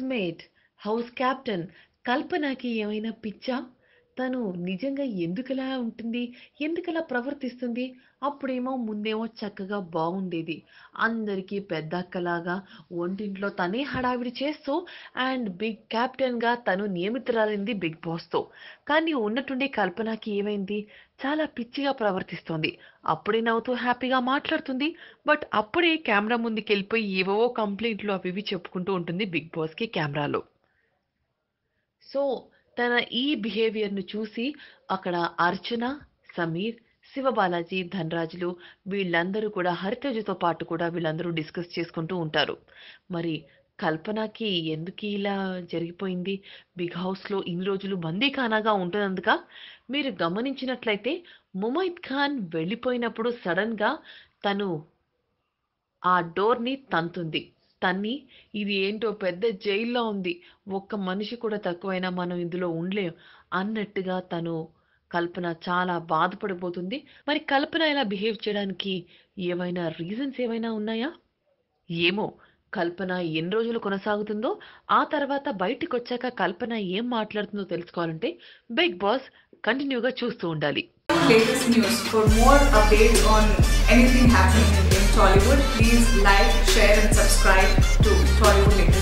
Mate house captain కల్పనకి ఏమైనా పిచ్చా? తను నిజంగా ఎందుకలా ఉంటుంది? ఎందుకలా ప్రవర్తిస్తుంది? అప్పుడేమో ముందేమో చక్కగా బాగుండేది అందరికీ పెద్ద అక్కలాగా వంటింట్లో తనే హడావిడి చేస్తూ అండ్ బిగ్ కెప్టెన్గా తను నియమితురాలింది బిగ్ బాస్తో. కానీ ఉన్నట్టుండి కల్పనకి ఏమైంది? చాలా పిచ్చిగా ప్రవర్తిస్తోంది. అప్పుడే నవ్వుతూ హ్యాపీగా మాట్లాడుతుంది. బట్ అప్పుడే కెమెరా ముందుకు వెళ్ళిపోయి ఏవేవో కంప్లైంట్లు అవి ఇవి చెప్పుకుంటూ ఉంటుంది బిగ్ బాస్కి కెమెరాలో. సో తన ఈ బిహేవియర్ను చూసి అక్కడ అర్చన సమీర్ శివబాలాజీ ధనరాజులు వీళ్ళందరూ కూడా హరితేజతో పాటు కూడా వీళ్ళందరూ డిస్కస్ చేసుకుంటూ ఉంటారు. మరి కల్పనకి ఎందుకు ఇలా జరిగిపోయింది? బిగ్ హౌస్లో ఇన్ని రోజులు బందీఖానాగా ఉంటున్నందుక మీరు గమనించినట్లయితే ముమైద్ ఖాన్ వెళ్ళిపోయినప్పుడు సడన్గా తను ఆ డోర్ని తంతుంది. తన్ని ఇది ఏంటో పెద్ద జైల్లో ఉంది. ఒక్క మనిషి కూడా తక్కువైనా మనం ఇందులో ఉండలేం. అన్నట్టుగా తను కల్పన చాలా బాధపడిపోతుంది. మరి కల్పన ఇలా బిహేవ్ చేయడానికి ఏమైనా రీజన్స్ ఏమైనా ఉన్నాయా? ఏమో కల్పన ఎన్ని రోజులు కొనసాగుతుందో ఆ తర్వాత బయటికి వచ్చాక కల్పన ఏం మాట్లాడుతుందో తెలుసుకోవాలంటే బిగ్ బాస్ కంటిన్యూగా చూస్తూ ఉండాలి. Latest news. For more updates on anything happening Tollywood, please like, share, and subscribe to Tollywood